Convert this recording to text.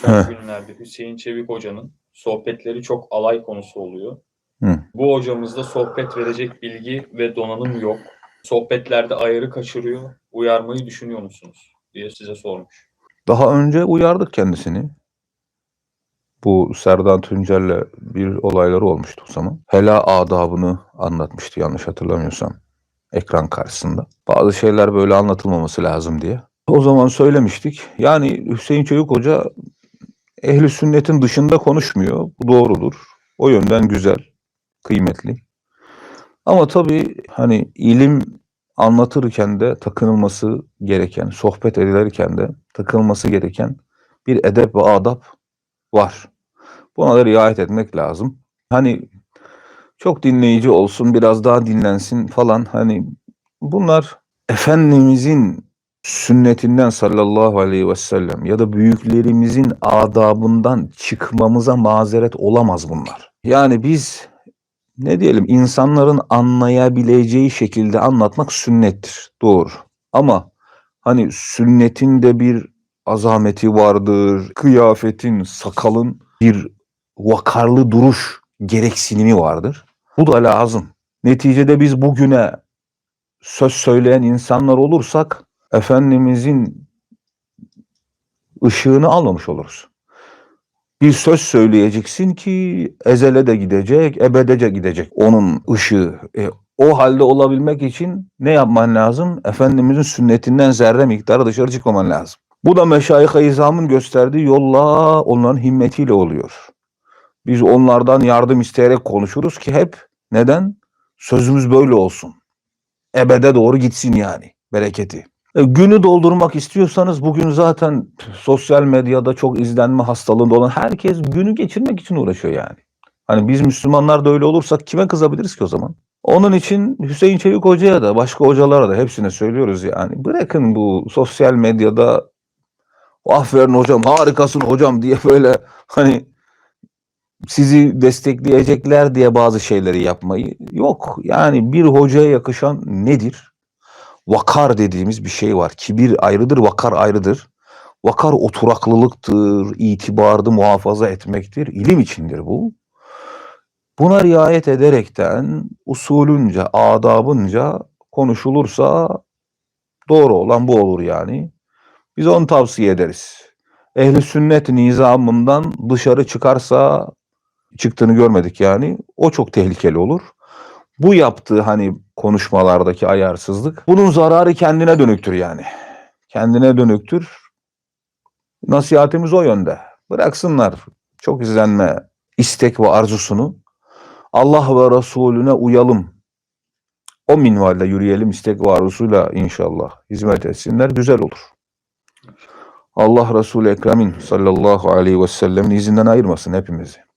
son Heh. günlerde Hüseyin Çevik Hoca'nın sohbetleri çok alay konusu oluyor. Hı. Bu hocamızda sohbet verecek bilgi ve donanım yok. Sohbetlerde ayarı kaçırıyor. Uyarmayı düşünüyor musunuz? diye size sormuş. Daha önce uyardık kendisini. Bu Serdar Tuncel'le bir olayları olmuştu o zaman. Hela adabını anlatmıştı yanlış hatırlamıyorsam. Ekran karşısında. Bazı şeyler böyle anlatılmaması lazım diye. O zaman söylemiştik. Yani Hüseyin Çevik Hoca ehli sünnetin dışında konuşmuyor. Bu doğrudur. O yönden güzel, kıymetli. Ama tabii hani ilim anlatırken de takınılması gereken, sohbet edilirken de takılması gereken bir edep ve adap var. Buna da riayet etmek lazım. Hani çok dinleyici olsun, biraz daha dinlensin falan hani bunlar Efendimizin sünnetinden sallallahu aleyhi ve sellem ya da büyüklerimizin adabından çıkmamıza mazeret olamaz bunlar. Yani biz ne diyelim insanların anlayabileceği şekilde anlatmak sünnettir. Doğru. Ama hani sünnetin de bir azameti vardır. Kıyafetin, sakalın bir vakarlı duruş gereksinimi vardır. Bu da lazım. Neticede biz bugüne söz söyleyen insanlar olursak Efendimizin ışığını almamış oluruz. Bir söz söyleyeceksin ki ezele de gidecek, ebedece gidecek onun ışığı. E, o halde olabilmek için ne yapman lazım? Efendimizin sünnetinden zerre miktarı dışarı çıkmaman lazım. Bu da meşayih-i izamın gösterdiği yolla onların himmetiyle oluyor. Biz onlardan yardım isteyerek konuşuruz ki hep neden? Sözümüz böyle olsun. Ebede doğru gitsin yani bereketi. E, günü doldurmak istiyorsanız bugün zaten sosyal medyada çok izlenme hastalığında olan herkes günü geçirmek için uğraşıyor yani. Hani biz Müslümanlar da öyle olursak kime kızabiliriz ki o zaman? Onun için Hüseyin Çevik Hoca'ya da başka hocalara da hepsine söylüyoruz yani. Bırakın bu sosyal medyada aferin hocam harikasın hocam diye böyle hani sizi destekleyecekler diye bazı şeyleri yapmayı yok. Yani bir hocaya yakışan nedir? Vakar dediğimiz bir şey var. Kibir ayrıdır, vakar ayrıdır. Vakar oturaklılıktır, itibarı muhafaza etmektir. İlim içindir bu. Buna riayet ederekten usulünce, adabınca konuşulursa doğru olan bu olur yani. Biz onu tavsiye ederiz. Ehli sünnet nizamından dışarı çıkarsa çıktığını görmedik yani. O çok tehlikeli olur. Bu yaptığı hani konuşmalardaki ayarsızlık bunun zararı kendine dönüktür yani. Kendine dönüktür. Nasihatimiz o yönde. Bıraksınlar çok izlenme istek ve arzusunu. Allah ve Resulüne uyalım. O minvalde yürüyelim istek ve arzusuyla inşallah hizmet etsinler. Güzel olur. Allah Resulü Ekrem'in sallallahu aleyhi ve sellemin izinden ayırmasın hepimizi.